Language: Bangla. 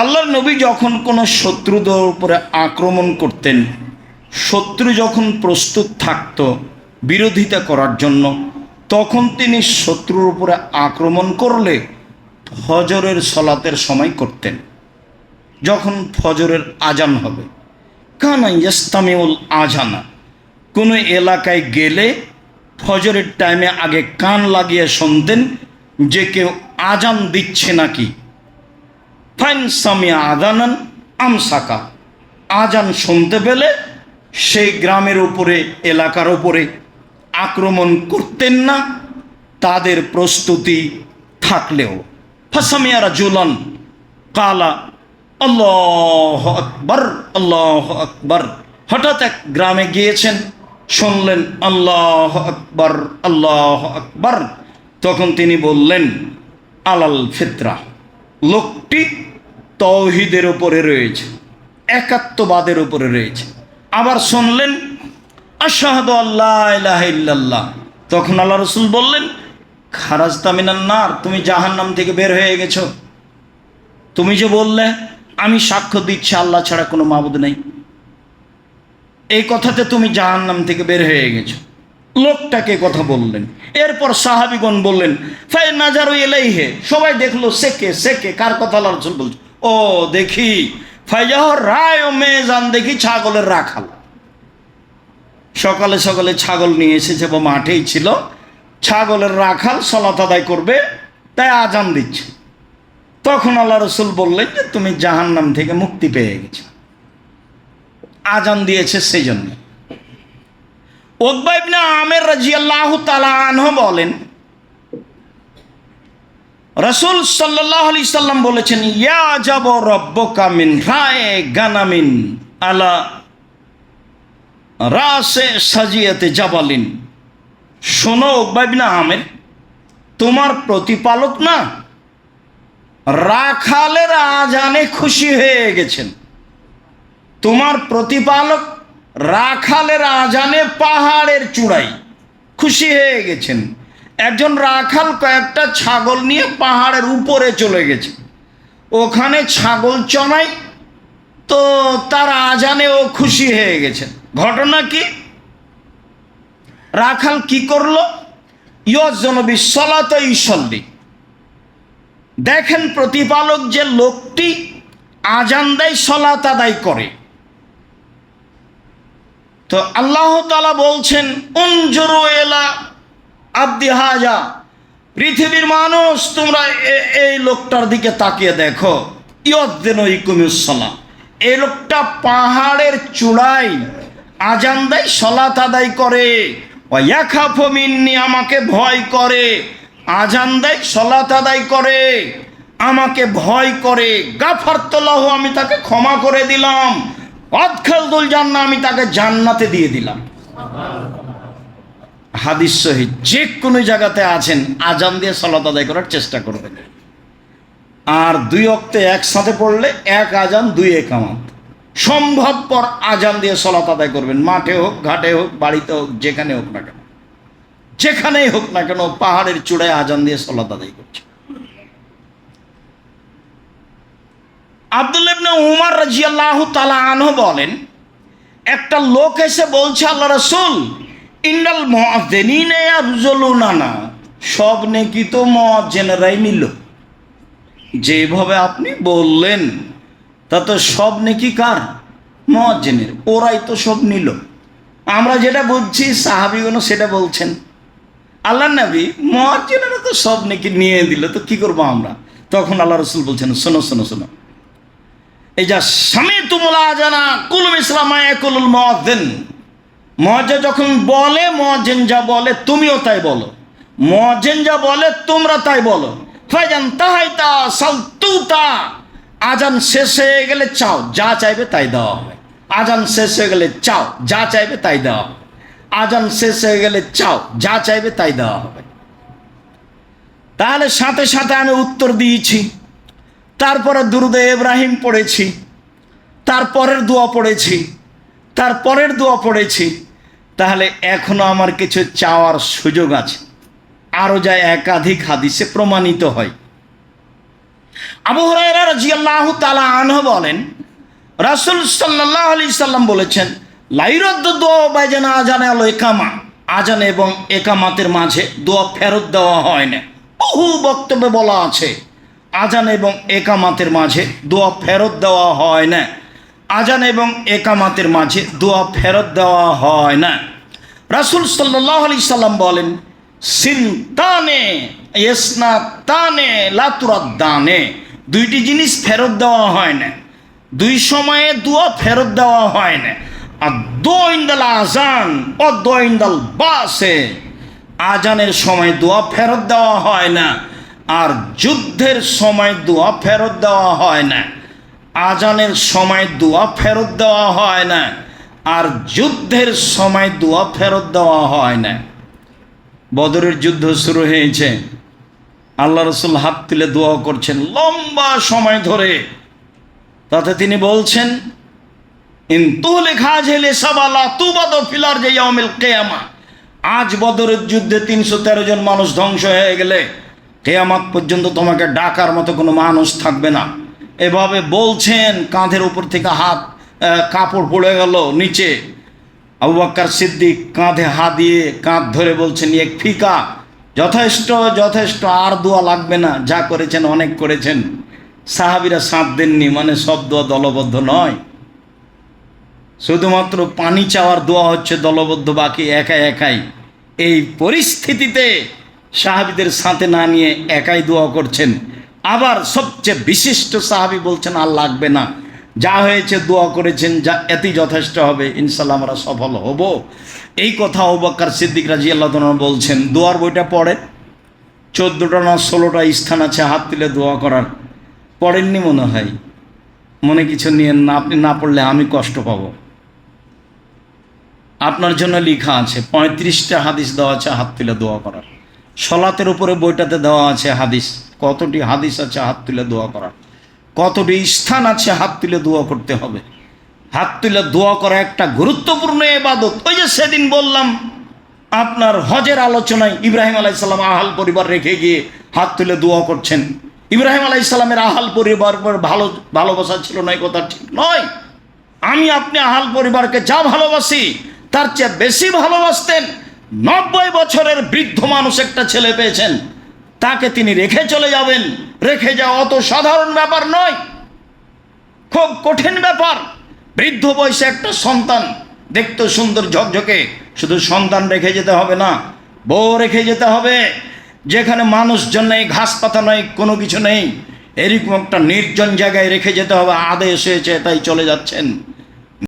আল্লাহর নবী যখন কোনো শত্রুদের উপরে আক্রমণ করতেন, শত্রু যখন প্রস্তুত থাকত বিরোধিতা করার জন্য, তখন তিনি শত্রুর উপরে আক্রমণ করলে ফজরের সলাতের সময় করতেন। যখন ফজরের আজান হবে, কানা ইস্তামিউল আজানা, কোনো এলাকায় গেলে ফজরের টাইমে আগে কান লাগিয়ে শুনতেন যে কেউ আজান দিচ্ছে নাকি। ফাইন সামিয়া আদানান আমসাকা। আজান শুনতে পেলে সেই গ্রামের উপরে, এলাকার উপরে আক্রমণ করতেন না, তাদের প্রস্তুতি থাকলেও। ফাসামিয়ারা জুলন কালা, আল্লাহ আকবর আল্লাহ আকবর। হঠাৎ এক গ্রামে গিয়েছেন, শুনলেন, আল্লাহ আকবর আল্লাহ আকবর। তখন তিনি বললেন, আলাল ফিতরা। লোকটি তৌহিদের উপরে রয়েছে, একাত্মবাদের উপরে রয়েছে। আবার শুনলেন, আশাহাদ আল্লাহ ইল্লাল্লাহ। তখন আল্লাহ রসুল বললেন খারাজ তামিনান নার, তুমি জাহান্নাম থেকে বের হয়ে গেছো। তুমি যে বললে, আমি সাক্ষ্য দিচ্ছি, আল্লাহ ছাড়া কোনো মাবুদ নেই। এই কথাতে তুমি জাহান্নাম থেকে বের হয়ে গেছো। লোকটাকে কথা বললেন। এরপর সাহাবিগণ বললেন ফাই নাজারু এলাই হে সবাই দেখল সেকে সেকে কার কথা আল্লাহ রসুল বলছে। ও দেখি ফাইজাহ রায় ও দেখি ছাগলের রাখাল। সকালে সকালে ছাগল নিয়ে এসেছে বা মাঠেই ছিল। ছাগলের রাখাল সলাত আদায় করবে, তাই আজান দিচ্ছে। তখন আল্লাহ রসুল বললেন যে, তুমি জাহান্নাম থেকে মুক্তি পেয়ে গেছো। আজান দিয়েছে সেই জন্য। ওকবাইবনে আমের রাজি আল্লাহ তালাহ বলেন রসুল সাল্লাহ আলি সাল্লাম বলেছেন, ইয়া যাব রব্ব কামিন রায় গানামিন আলা রাসে সাজিয়াতে জাবালিন। শোনো ওকবাইবিনা আমের, তোমার প্রতিপালক না রাখালের আজানে খুশি হয়ে গেছেন। তোমার প্রতিপালক রাখালের আজানে পাহাড়ের চূড়াই খুশি হয়ে গেছেন। একজন রাখাল কয়েকটা ছাগল নিয়ে পাহাড়ের উপরে চলে গেছে। ওখানে ছাগল চনাই তো তার আজানে ও খুশি হয়ে গেছে। ঘটনা কি? রাখাল কি করল? ইয়জনবী সলাত ইসল্লি দেখেন প্রতিপালক যে লোকটি আজান দেয়, সলাত আদায় করে। তো আল্লাহ তালা বলছেন এলা আব্দি হাজা, পৃথিবীর মানুষ, তোমরা এই লোকটার দিকে তাকিয়ে দেখো। ইয়দ্দিন ইকুমিউসলা এই লোকটা পাহাড়ের চূড়ায় আজান দেয়, সলাত আদায় করে। মিন্নি, আমাকে ভয় করে। আজান দেয়, সলাত আদায় করে। আমাকে ভয় করে। গাফারতলাহ আমি তাকে ক্ষমা করে দিলাম। অদখালদুল জান্না আমি তাকে জান্নাতে দিয়ে দিলাম। হাদিস শহীদ যে কোনো জায়গাতে আছেন, আজান দিয়ে সলাত আদায় করার চেষ্টা করবেন। আর দুই অক্তে একসাথে পড়লে এক আজান, দুই একামাত। সম্ভবপর আজান দিয়ে সলাত আদায় করবেন, মাঠে হোক, ঘাটে হোক, বাড়িতে হোক, যেখানে হোক না কেন। যেখানেই হোক না কেন, পাহাড়ের চূড়ায় আজান দিয়ে সলাত আদায় করছে আবদুল্লাবনে উমার রাজিয়াল্লাহ তালা আনহ বলেন, একটা লোক এসে বলছে, আল্লাহ রসুল ইন্ডাল মহাজেনিনে না সব নেকি তো মহাজেনেরাই নিল। যেভাবে আপনি বললেন তা তো সব নেকি কার? মহাজেনের ওরাই তো সব নিল। আমরা যেটা বুঝছি সাহাবিগুলো সেটা বলছেন। আল্লাহ নবী মহাজেনেরা তো সব নেকি নিয়ে দিল, তো কি করব আমরা? তখন আল্লাহ রসুল বলছেন, শোনো শোনো শোনো। এই যা স্বামী তুমুলা জানা কুলুম ইসলাম কুলুল মহাজেন মহাজে যখন বলে মহাজেন যা বলে, তুমিও তাই বলো। মহাজেন যা বলে, তোমরা তাই বলো। ফাইজান তাহাইতা সালতুতা। আজান শেষ হয়ে গেলে চাও, যা চাইবে তাই দেওয়া হবে। আজান শেষ হয়ে গেলে চাও, যা চাইবে তাই দেওয়া হবে। আজান শেষ হয়ে গেলে চাও, যা চাইবে তাই দেওয়া হবে। তাহলে সাথে সাথে আমি উত্তর দিয়েছি। তারপরে দুরুদে ইব্রাহিম পড়েছি। তারপরের দোয়া পড়েছি। তারপরের দোয়া পড়েছি। তাহলে এখনও আমার কিছু চাওয়ার সুযোগ আছে। আরও যা একাধিক হাদিসে প্রমাণিত হয়। আবু হরাইরা রাজিয়াল্লাহু তালা আনহু বলেন, রাসূল সাল্লাল্লাহু আলাইহি সাল্লাম বলেছেন, লাইরদ্দ দোয়া বাইজানা আজানে আলো একামা আজান এবং একামাতের মাঝে দোয়া ফেরত দেওয়া হয় না। বহু বক্তব্যে বলা আছে, আজান এবং একামাতের মাঝে দোয়া ফেরত দেওয়া হয় না। আজান এবং একামাতের মাঝে দোয়া ফেরত দেওয়া হয় না। রাসূল সাল্লাল্লাহু আলাইহি সাল্লাম বলেন, সিনতানে ইসনা তানে লাতুরাদ্দানে। দুইটি জিনিস ফেরত দেওয়া হয় না। দুই সময়ে দোয়া ফেরত দেওয়া হয় না। আর দোইন্দাল আজান ও দোইন্দাল বাসে। আজানের সময় দোয়া ফেরত দেওয়া হয় না, আর যুদ্ধের সময় দোয়া ফেরত দেওয়া হয় না। আজানের সময় দোয়া ফেরত দেওয়া হয় না। আর যুদ্ধের সময় দোয়া ফেরত দেওয়া হয় না। বদরের যুদ্ধ শুরু হয়েছে। আল্লাহ রসুল হাত তুলে দোয়া করছেন লম্বা সময় ধরে। তাতে তিনি বলছেন আজ বদরের যুদ্ধে তিনশো তেরো জন মানুষ ধ্বংস হয়ে গেলে কেয়ামাত পর্যন্ত তোমাকে ডাকার মতো কোনো মানুষ থাকবে না। এভাবে বলছেন, কাঁধের উপর থেকে হাত কাপড় পড়ে গেল নিচে। আবু বাক্কার সিদ্দিক কাঁধে হাত দিয়ে কাঁধ ধরে বলছেন, এক ফিকা, যথেষ্ট যথেষ্ট, আর দোয়া লাগবে না, যা করেছেন অনেক করেছেন। সাহাবিরা সাঁত দেননি মানে সব দোয়া দলবদ্ধ নয়। শুধুমাত্র পানি চাওয়ার দোয়া হচ্ছে দলবদ্ধ, বাকি একা একাই। এই পরিস্থিতিতে সাহাবিদের সাথে না নিয়ে একাই দোয়া করছেন। আবার সবচেয়ে বিশিষ্ট সাহাবি বলছেন, আর লাগবে না। যা হয়েছে, দোয়া করেছেন, যা এতেই যথেষ্ট হবে ইনশাল্লাহ আমরা সফল হব। এই কথা ওবাক্কার সিদ্দিক রাজি আল্লাহ বলছেন, দোয়ার বইটা পড়ে। চোদ্দোটা না ষোলোটা স্থান আছে, হাত তুলে দোয়া করার। পড়েননি মনে হয়। মনে কিছু নিয়ে না, আপনি না পড়লে আমি কষ্ট পাব। আপনার জন্য লেখা আছে, পঁয়ত্রিশটা হাদিস দেওয়া আছে, হাত তুলে দোয়া করার। সলাতের উপরে বইটাতে দেওয়া আছে হাদিস। কতটি হাদিস আছে, হাত তুলে দোয়া করার। কতটি স্থান আছে হাত তুলে দোয়া করতে হবে? হাত তুলে দোয়া করা একটা গুরুত্বপূর্ণ এবাদত ওই যে সেদিন বললাম, আপনার হজের আলোচনায় ইব্রাহিম আলাইসাল্লাম আহাল পরিবার রেখে গিয়ে হাত তুলে দোয়া করছেন। ইব্রাহিম আলাইসাল্লামের আহাল পরিবার ভালো, ভালোবাসা ছিল না এই কথা ঠিক নয়। আমি আপনি আহাল পরিবারকে যা ভালোবাসি, তার চেয়ে বেশি ভালোবাসতেন নব্বই বছরের বৃদ্ধ মানুষ একটা ছেলে পেয়েছেন। তাকে তিনি রেখে চলে যাবেন। রেখে যাওয়া অত সাধারণ ব্যাপার নয়। খুব কঠিন ব্যাপার। বৃদ্ধ বয়সে একটা সন্তান। দেখতে সুন্দর ঝকঝকে। শুধু সন্তান রেখে যেতে হবে না, বউ রেখে যেতে হবে। যেখানে মানুষজন নেই, ঘাস পাতা নেই, কোনো কিছু নেই, এরকম একটা নির্জন জায়গায় রেখে যেতে হবে। আদেশ হয়েছে, তাই চলে যাচ্ছেন।